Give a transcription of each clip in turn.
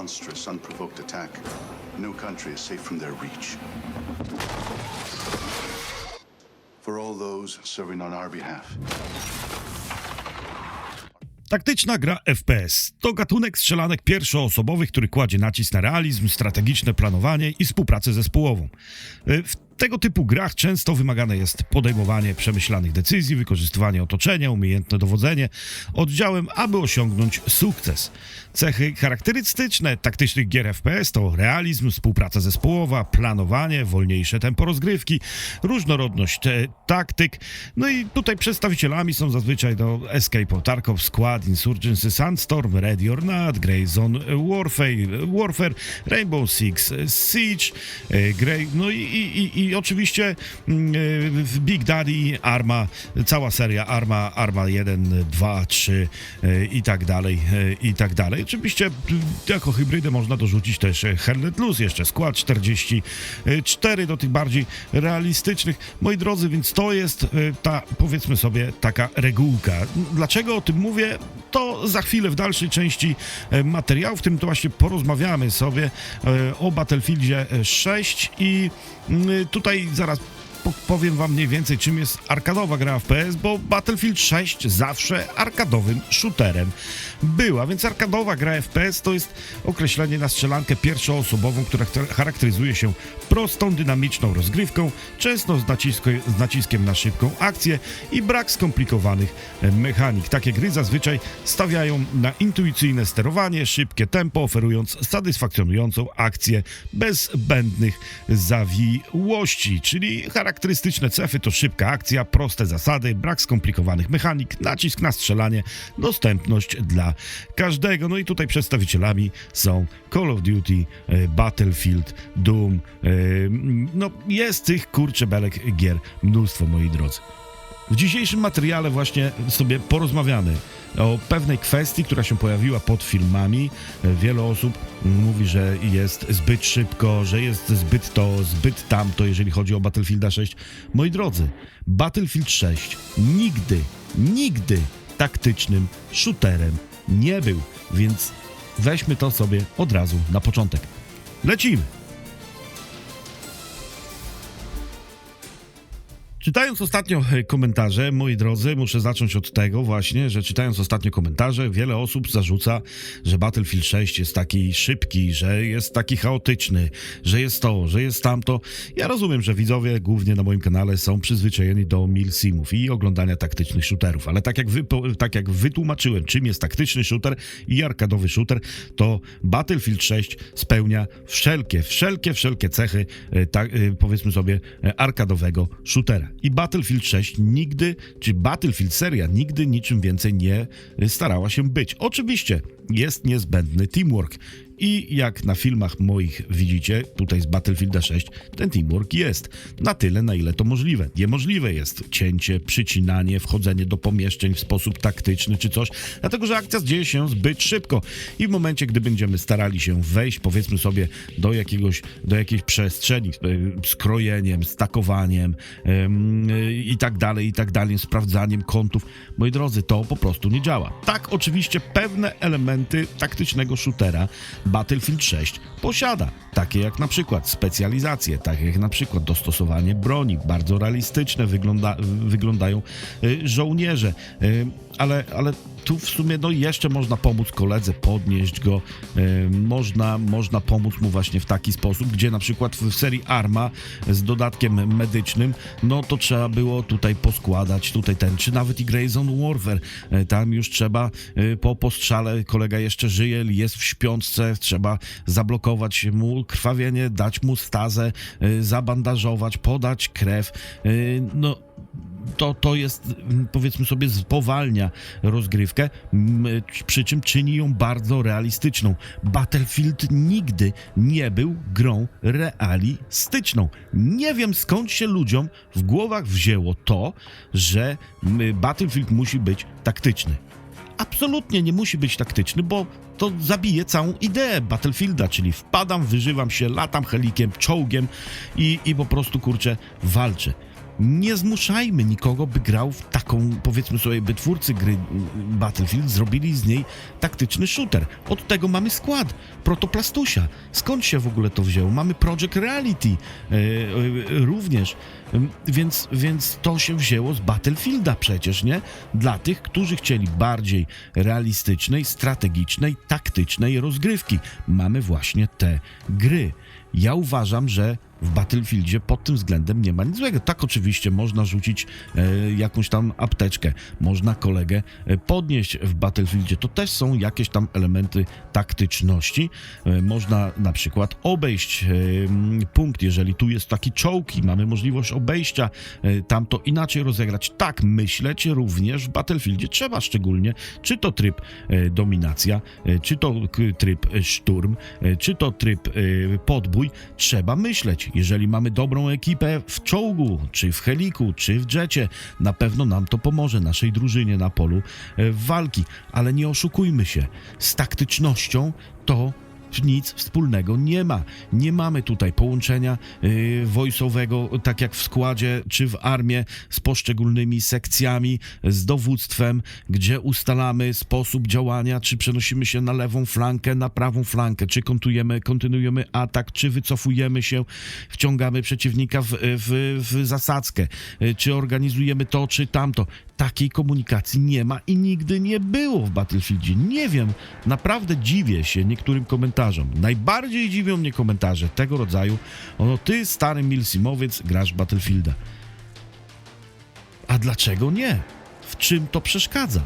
monstrous, unprovoked attack, no country is safe from their reach. For all those serving on our behalf, Taktyczna gra FPS to gatunek strzelanek pierwszoosobowych, który kładzie nacisk na realizm, strategiczne planowanie i współpracę zespołową. Y, W tego typu grach często wymagane jest podejmowanie przemyślanych decyzji, wykorzystywanie otoczenia, umiejętne dowodzenie oddziałem, aby osiągnąć sukces. Cechy charakterystyczne taktycznych gier FPS to realizm, współpraca zespołowa, planowanie, wolniejsze tempo rozgrywki, różnorodność e, taktyk. No i tutaj przedstawicielami są zazwyczaj do Escape Tarkov, Squad, Insurgency, Sandstorm, Ready or Not, Grey Zone Warfare, Warfare Rainbow Six Siege, e, Grey, no i, i, i, i oczywiście mm, e, Big Daddy, Arma, cała seria Arma, Arma 1, 2, 3 e, i tak dalej, e, i tak dalej. Oczywiście m, jako hybrydę można dorzucić też e, Hellnet Loose, jeszcze Skład 44 do tych bardziej realistycznych. Moi drodzy, więc to jest ta, powiedzmy sobie, taka regułka. Dlaczego o tym mówię? To za chwilę w dalszej części materiału, w którym to właśnie porozmawiamy sobie o Battlefieldzie 6 i mm, tutaj zaraz powiem wam mniej więcej, czym jest arkadowa gra FPS, bo Battlefield 6 zawsze arkadowym shooterem była, więc arkadowa gra FPS to jest określenie na strzelankę pierwszoosobową, która char- charakteryzuje się prostą, dynamiczną rozgrywką, często z, z naciskiem na szybką akcję i brak skomplikowanych mechanik. Takie gry zazwyczaj stawiają na intuicyjne sterowanie, szybkie tempo, oferując satysfakcjonującą akcję bez zbędnych zawiłości, czyli charakterystyczne cechy to szybka akcja, proste zasady, brak skomplikowanych mechanik, nacisk na strzelanie, dostępność dla każdego. No i tutaj przedstawicielami są Call of Duty, e, Battlefield, Doom. e, No jest tych kurczę belek gier mnóstwo, moi drodzy. W dzisiejszym materiale właśnie sobie porozmawiamy o pewnej kwestii, która się pojawiła pod filmami. Wiele osób mówi, że jest zbyt szybko, że jest zbyt to, zbyt tamto, jeżeli chodzi o Battlefielda 6. Moi drodzy, Battlefield 6 nigdy, nigdy taktycznym shooterem nie był, więc weźmy to sobie od razu na początek. Lecimy! Czytając ostatnio e, komentarze, moi drodzy, muszę zacząć od tego właśnie, że czytając ostatnio komentarze, wiele osób zarzuca, że Battlefield 6 jest taki szybki, że jest taki chaotyczny, że jest to, że jest tamto. Ja rozumiem, że widzowie głównie na moim kanale są przyzwyczajeni do milsimów i oglądania taktycznych shooterów, ale tak jak, wy, tak jak wytłumaczyłem, czym jest taktyczny shooter i arkadowy shooter, to Battlefield 6 spełnia wszelkie, wszelkie, wszelkie cechy, e, e, powiedzmy sobie, arkadowego shootera. I Battlefield 6 nigdy, czy Battlefield seria nigdy niczym więcej nie starała się być. Oczywiście jest niezbędny teamwork. I jak na filmach moich widzicie, tutaj z Battlefielda 6, ten teamwork jest. Na tyle, na ile to możliwe. Niemożliwe jest cięcie, przycinanie, wchodzenie do pomieszczeń w sposób taktyczny czy coś, dlatego że akcja dzieje się zbyt szybko. I w momencie, gdy będziemy starali się wejść, powiedzmy sobie, do jakiegoś, do jakiejś przestrzeni, e, z krojeniem, stakowaniem em, e, i tak dalej, i tak dalej, sprawdzaniem kątów, moi drodzy, to po prostu nie działa. Tak, oczywiście pewne elementy taktycznego shootera Battlefield 6 posiada, takie jak na przykład specjalizacje, takie jak na przykład dostosowanie broni, bardzo realistyczne wygląda, wyglądają y, żołnierze, y, ale, ale tu w sumie no jeszcze można pomóc koledze, podnieść go, y, można, można pomóc mu właśnie w taki sposób, gdzie na przykład w serii Arma z dodatkiem medycznym, no to trzeba było tutaj poskładać, tutaj ten, czy nawet i Grey Zone Warfare, y, tam już trzeba y, po postrzale, kolega jeszcze żyje, jest w śpiączce, trzeba zablokować mu krwawienie, dać mu stazę, zabandażować, podać krew, no to, to jest, mm, powiedzmy sobie, spowalnia rozgrywkę, m, przy czym czyni ją bardzo realistyczną. Battlefield nigdy nie był grą realistyczną. Nie wiem skąd się ludziom w głowach wzięło to, że m, Battlefield musi być taktyczny. Absolutnie nie musi być taktyczny, bo to zabije całą ideę Battlefielda, czyli wpadam, wyżywam się, latam helikiem, czołgiem i, i po prostu kurczę walczę. Nie zmuszajmy nikogo, by grał w taką, powiedzmy sobie, by twórcy gry mm, Battlefield zrobili z niej taktyczny shooter. Od tego mamy skład Protoplastusia. Skąd się w ogóle to wzięło? Mamy Project Reality e, e, również. Ym, Więc, więc to się wzięło z Battlefielda przecież, nie? Dla tych, którzy chcieli bardziej realistycznej, strategicznej, taktycznej rozgrywki. Mamy właśnie te gry. Ja uważam, że w Battlefieldzie pod tym względem nie ma nic złego. Tak oczywiście można rzucić e, jakąś tam apteczkę, można kolegę e, podnieść w Battlefieldzie. To też są jakieś tam elementy taktyczności. E, można na przykład obejść e, punkt, jeżeli tu jest taki czołg i mamy możliwość obejścia, e, tam to inaczej rozegrać. Tak myśleć również w Battlefieldzie trzeba szczególnie, czy to tryb e, dominacja, e, czy to tryb e, szturm, e, czy to tryb e, podbój, trzeba myśleć. Jeżeli mamy dobrą ekipę w czołgu, czy w heliku, czy w jecie, na pewno nam to pomoże, naszej drużynie na polu e, walki. Ale nie oszukujmy się, z taktycznością to nic wspólnego nie ma. Nie mamy tutaj połączenia yy, tak jak w składzie czy w armii, z poszczególnymi sekcjami, z dowództwem, gdzie ustalamy sposób działania, czy przenosimy się na lewą flankę, na prawą flankę, czy kontujemy, kontynuujemy atak, czy wycofujemy się, wciągamy przeciwnika w, w, w zasadzkę, yy, czy organizujemy to, czy tamto. Takiej komunikacji nie ma i nigdy nie było w Battlefieldzie. Nie wiem, naprawdę dziwię się niektórym komentarzom. Najbardziej dziwią mnie komentarze tego rodzaju. Ono, ty, stary Milsimowiec, grasz Battlefielda. A dlaczego nie? W czym to przeszkadza?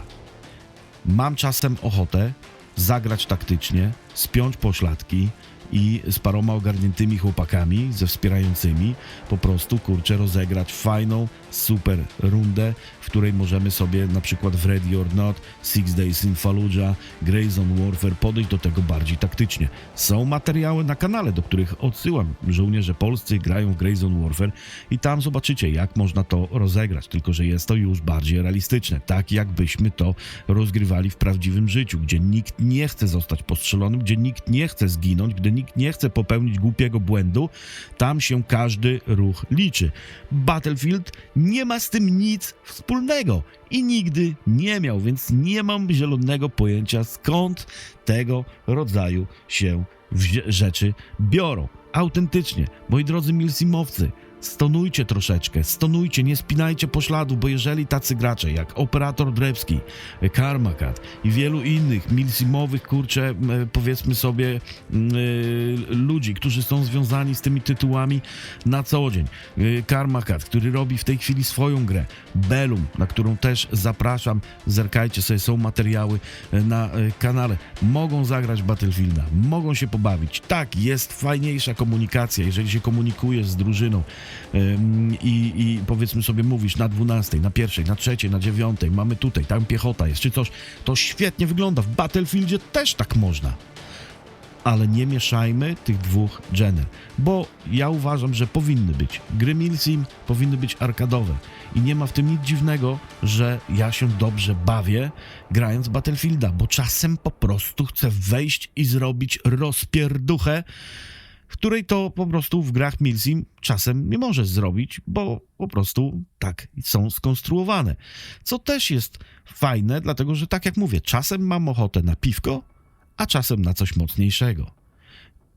Mam czasem ochotę zagrać taktycznie, spiąć pośladki i z paroma ogarniętymi chłopakami, ze wspierającymi, po prostu, kurczę, rozegrać fajną, super rundę, w której możemy sobie na przykład w Ready or Not, Six Days in Fallujah, Grayzone Warfare podejść do tego bardziej taktycznie. Są materiały na kanale, do których odsyłam. Żołnierze polscy grają w Grayzone Warfare i tam zobaczycie, jak można to rozegrać, tylko że jest to już bardziej realistyczne, tak jakbyśmy to rozgrywali w prawdziwym życiu, gdzie nikt nie chce zostać postrzelonym, gdzie nikt nie chce zginąć, gdy nikt nie chce popełnić głupiego błędu, tam się każdy ruch liczy. Battlefield nie ma z tym nic wspólnego i nigdy nie miał, więc nie mam zielonego pojęcia skąd tego rodzaju się rzeczy biorą. Autentycznie, moi drodzy milsimowcy, stonujcie troszeczkę, stonujcie, nie spinajcie pośladu, bo jeżeli tacy gracze jak Operator Drewski, Karmakat i wielu innych milsimowych, kurczę, m, powiedzmy sobie, m, y, ludzi, którzy są związani z tymi tytułami na co dzień. Y, Karmakat, który robi w tej chwili swoją grę. Belum, na którą też zapraszam. Zerkajcie sobie, są materiały y, na y, kanale. Mogą zagrać Battlefielda, mogą się pobawić. Tak, jest fajniejsza komunikacja, jeżeli się komunikujesz z drużyną i, i powiedzmy sobie mówisz na 12, na pierwszej, na trzeciej, na dziewiątej, mamy tutaj, tam piechota jest, czy coś. To świetnie wygląda. W Battlefieldzie też tak można ale nie mieszajmy tych dwóch gener, bo ja uważam, że powinny być gry Milsim, powinny być arkadowe i nie ma w tym nic dziwnego, że ja się dobrze bawię grając Battlefielda, bo czasem po prostu chcę wejść i zrobić rozpierduchę, której to po prostu w grach Milsim czasem nie możesz zrobić, bo po prostu tak są skonstruowane. Co też jest fajne, dlatego że tak jak mówię, czasem mam ochotę na piwko, a czasem na coś mocniejszego.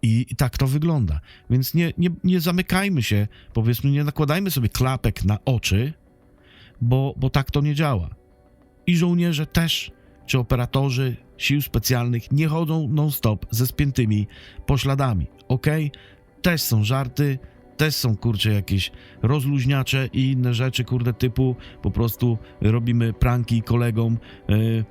I, tak to wygląda. Więc nie, nie, nie zamykajmy się, powiedzmy, nie nakładajmy sobie klapek na oczy, bo, bo tak to nie działa. I żołnierze też, czy operatorzy sił specjalnych nie chodzą non-stop ze spiętymi pośladami. Ok? Też są żarty, też są kurcze jakieś rozluźniacze i inne rzeczy, kurde, typu po prostu robimy pranki kolegom. Yy,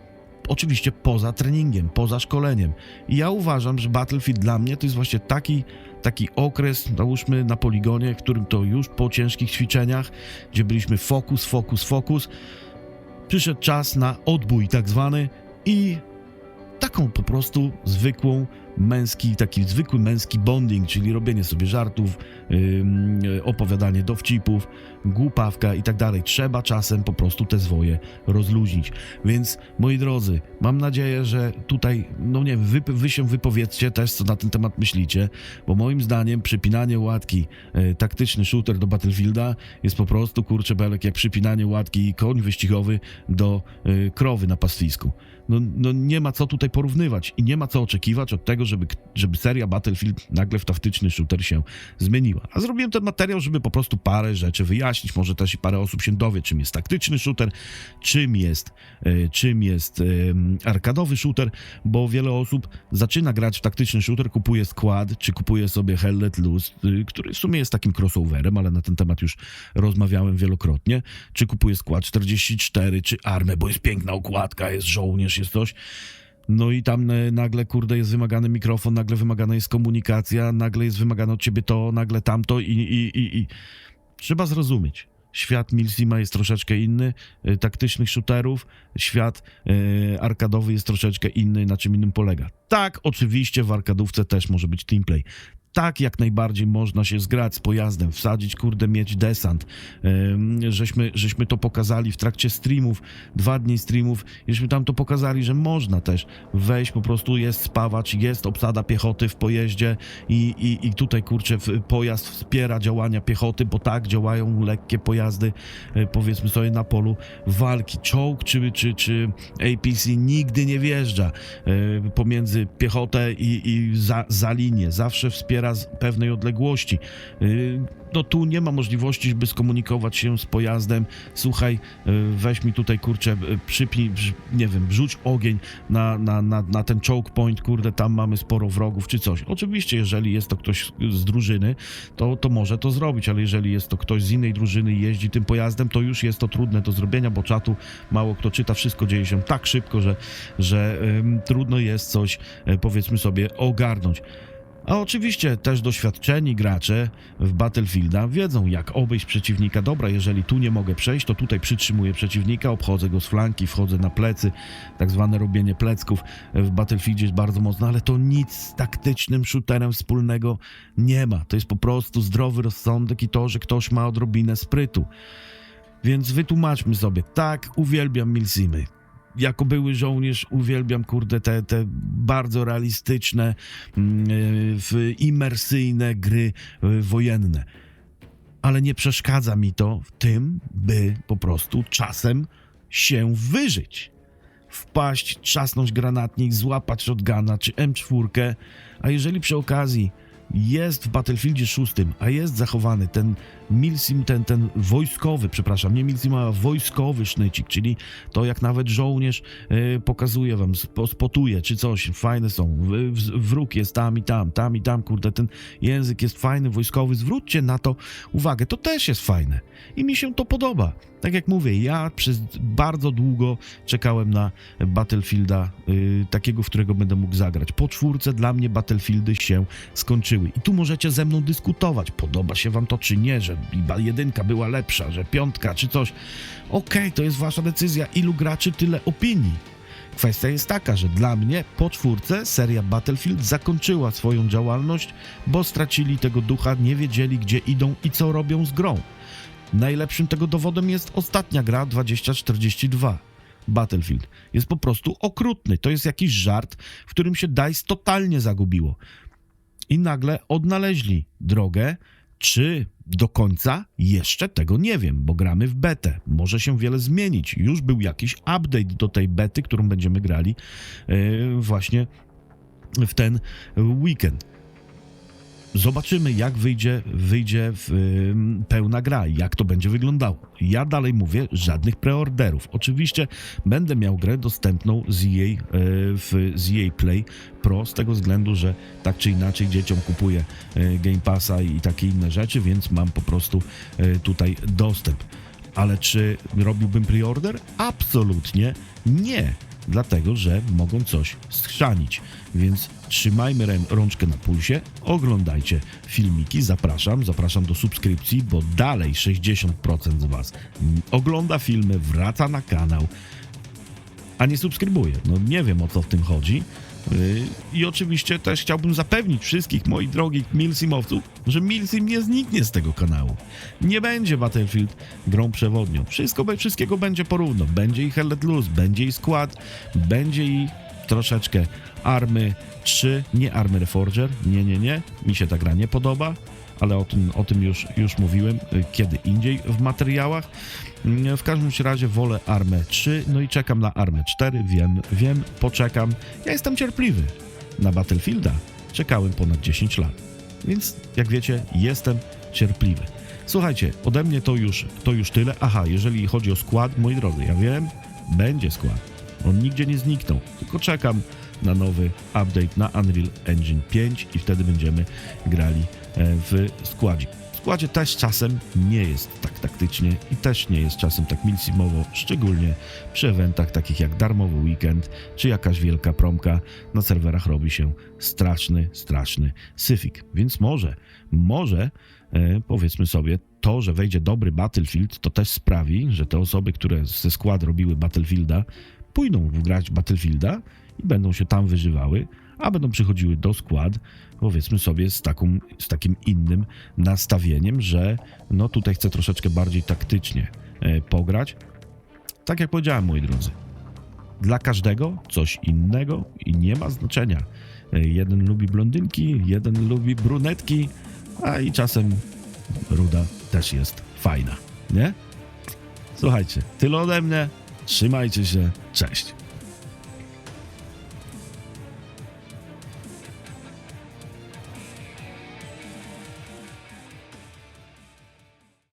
oczywiście poza treningiem, poza szkoleniem. I ja uważam, że Battlefield dla mnie to jest właśnie taki, taki okres, załóżmy na poligonie, w którym to już po ciężkich ćwiczeniach, gdzie byliśmy fokus, fokus, fokus, przyszedł czas na odbój tak zwany i taką po prostu zwykłą męski, taki zwykły męski bonding, czyli robienie sobie żartów, opowiadanie dowcipów, głupawka i tak dalej. Trzeba czasem po prostu te zwoje rozluźnić. Więc moi drodzy, mam nadzieję, że tutaj, no nie wiem, wy, wy się wypowiedzcie też, co na ten temat myślicie, bo moim zdaniem przypinanie łatki, e, taktyczny shooter do Battlefielda jest po prostu, kurczę belek, jak przypinanie łatki koń wyścigowy do e, krowy na pastwisku. No, no nie ma co tutaj porównywać i nie ma co oczekiwać od tego, żeby, żeby seria Battlefield nagle w taktyczny shooter się zmieniła. A zrobiłem ten materiał, żeby po prostu parę rzeczy wyjaśnić, może też i parę osób się dowie, czym jest taktyczny shooter, czym jest, e, czym jest arkadowy shooter, bo wiele osób zaczyna grać w taktyczny shooter, kupuje skład, czy kupuje sobie Hell Let Loose, y, który w sumie jest takim crossoverem, ale na ten temat już rozmawiałem wielokrotnie, czy kupuje skład 44, czy armę, bo jest piękna okładka, jest żołnierz, jest coś. No i tam e, nagle, kurde, jest wymagany mikrofon, nagle wymagana jest komunikacja, nagle jest wymagane od ciebie to, nagle tamto i, i, i, i... trzeba zrozumieć. Świat Milsima jest troszeczkę inny, e, taktycznych shooterów, świat e, arkadowy jest troszeczkę inny, na czym innym polega. Tak, oczywiście w arkadówce też może być teamplay. Tak, jak najbardziej można się zgrać z pojazdem, wsadzić, kurde, mieć desant. Żeśmy, żeśmy to pokazali w trakcie streamów, dwa dni streamów, żeśmy tam to pokazali, że można też wejść, po prostu jest spawacz, jest obsada piechoty w pojeździe i, i, i tutaj, kurczę, pojazd wspiera działania piechoty, bo tak działają lekkie pojazdy, e, powiedzmy sobie, na polu walki. Czołg czy, czy, czy APC nigdy nie wjeżdża e, pomiędzy piechotę i, i za, za linię. Zawsze wspiera z pewnej odległości. E, No tu nie ma możliwości, by skomunikować się z pojazdem. Słuchaj, e, weź mi tutaj, kurczę, e, przypnij, nie wiem, rzuć ogień na, na, na, na ten choke point, kurde, tam mamy sporo wrogów czy coś. Oczywiście, jeżeli jest to ktoś z drużyny, to, to może to zrobić, ale jeżeli jest to ktoś z innej drużyny i jeździ tym pojazdem, to już jest to trudne do zrobienia, bo czatu mało kto czyta, wszystko dzieje się tak szybko, że, że ym, trudno jest coś, e, powiedzmy sobie, ogarnąć. A oczywiście też doświadczeni gracze w Battlefielda wiedzą, jak obejść przeciwnika. Dobra, jeżeli tu nie mogę przejść, to tutaj przytrzymuję przeciwnika, obchodzę go z flanki, wchodzę na plecy. Tak zwane robienie plecków w Battlefieldzie jest bardzo mocne, ale to nic z taktycznym shooterem wspólnego nie ma. To jest po prostu zdrowy rozsądek i to, że ktoś ma odrobinę sprytu. Więc wytłumaczmy sobie, tak, uwielbiam Milsimy. Jako były żołnierz uwielbiam, kurde, te, te bardzo realistyczne, mm, y, w- imersyjne gry y, wojenne. Ale nie przeszkadza mi to w tym, by po prostu czasem się wyżyć. Wpaść, trzasnąć granatnik, złapać shotguna czy M4, a jeżeli przy okazji jest w Battlefieldzie 6, a jest zachowany ten Milsim, ten, ten wojskowy, przepraszam, nie Milsim, a wojskowy sznycik, czyli to jak nawet żołnierz y, pokazuje wam, spo, spotuje czy coś, fajne są, wróg jest tam i tam, tam i tam, kurde, ten język jest fajny, wojskowy, zwróćcie na to uwagę, to też jest fajne i mi się to podoba. Tak jak mówię, ja przez bardzo długo czekałem na Battlefielda, y, takiego, w którego będę mógł zagrać. Po czwórce dla mnie Battlefieldy się skończyły. I tu możecie ze mną dyskutować, podoba się wam to czy nie, że ba- jedynka była lepsza, że piątka czy coś. Okej, to jest wasza decyzja. Ilu graczy, tyle opinii. Kwestia jest taka, że dla mnie po czwórce seria Battlefield zakończyła swoją działalność, bo stracili tego ducha, nie wiedzieli gdzie idą i co robią z grą. Najlepszym tego dowodem jest ostatnia gra 2042. Battlefield jest po prostu okrutny. To jest jakiś żart, w którym się DICE totalnie zagubiło. I nagle odnaleźli drogę, czy do końca jeszcze tego nie wiem, bo gramy w betę. Może się wiele zmienić. Już był jakiś update do tej bety, którą będziemy grali yy, właśnie w ten weekend. Zobaczymy, jak wyjdzie, wyjdzie w, ym, pełna gra, jak to będzie wyglądało. Ja dalej mówię, żadnych preorderów. Oczywiście będę miał grę dostępną z EA, y, w, z EA Play Pro, z tego względu, że tak czy inaczej dzieciom kupuję y, Game Passa i takie inne rzeczy, więc mam po prostu y, tutaj dostęp. Ale czy robiłbym preorder? Absolutnie nie dlatego że mogą coś schrzanić. Więc trzymajmy rączkę na pulsie, oglądajcie filmiki, zapraszam, zapraszam do subskrypcji, bo dalej 60% z Was ogląda filmy, wraca na kanał, a nie subskrybuje. No nie wiem o co w tym chodzi, I oczywiście też chciałbym zapewnić wszystkich moich drogich Milsimowców, że Milsim nie zniknie z tego kanału. Nie będzie Battlefield grą przewodnią. Wszystko, wszystkiego będzie porówno. Będzie i Hell Loose, będzie i skład, będzie i troszeczkę Army 3, nie Army Reforger, nie, nie, nie, mi się ta gra nie podoba, ale o tym, o tym już, już mówiłem y, kiedy indziej w materiałach. Mm, W każdym razie wolę Armę 3, no i czekam na Armę 4, wiem, wiem, poczekam. Ja jestem cierpliwy. Na Battlefielda czekałem ponad 10 lat. Więc, jak wiecie, jestem cierpliwy. Słuchajcie, ode mnie to już, to już tyle. Aha, jeżeli chodzi o skład, moi drodzy, ja wiem, będzie skład. On nigdzie nie zniknął, tylko czekam na nowy update na Unreal Engine 5 i wtedy będziemy grali e, w składzie. W składzie też czasem nie jest tak taktycznie i też nie jest czasem tak milsimowo, szczególnie przy eventach takich jak darmowy weekend czy jakaś wielka promka na serwerach robi się straszny, straszny syfik. Więc może, może e, powiedzmy sobie, to, że wejdzie dobry Battlefield, to też sprawi, że te osoby, które ze skład robiły Battlefielda, pójdą grać Battlefielda i będą się tam wyżywały, a będą przychodziły do skład, powiedzmy sobie, z, taką, z takim innym nastawieniem, że no tutaj chcę troszeczkę bardziej taktycznie e, pograć. Tak jak powiedziałem, moi drodzy, dla każdego coś innego i nie ma znaczenia. E, Jeden lubi blondynki, jeden lubi brunetki, a i czasem ruda też jest fajna, nie? Słuchajcie, tyle ode mnie. Trzymajcie się. Cześć.